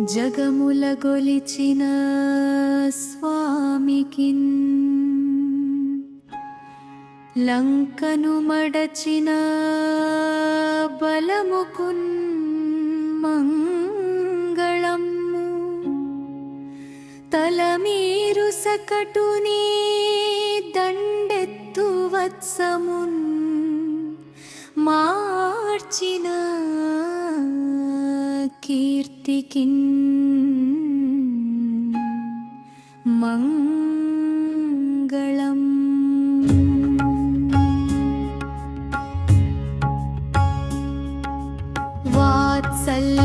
జగముల గొలిచిన స్వామికిన్. లంకను మడచిన బలముకున్ మంగళము. తలమీరు సకటుని దండెత్తు వత్సమున్. మార్చిన कीर्तिकिन् मङ्गलम् वात्सल्य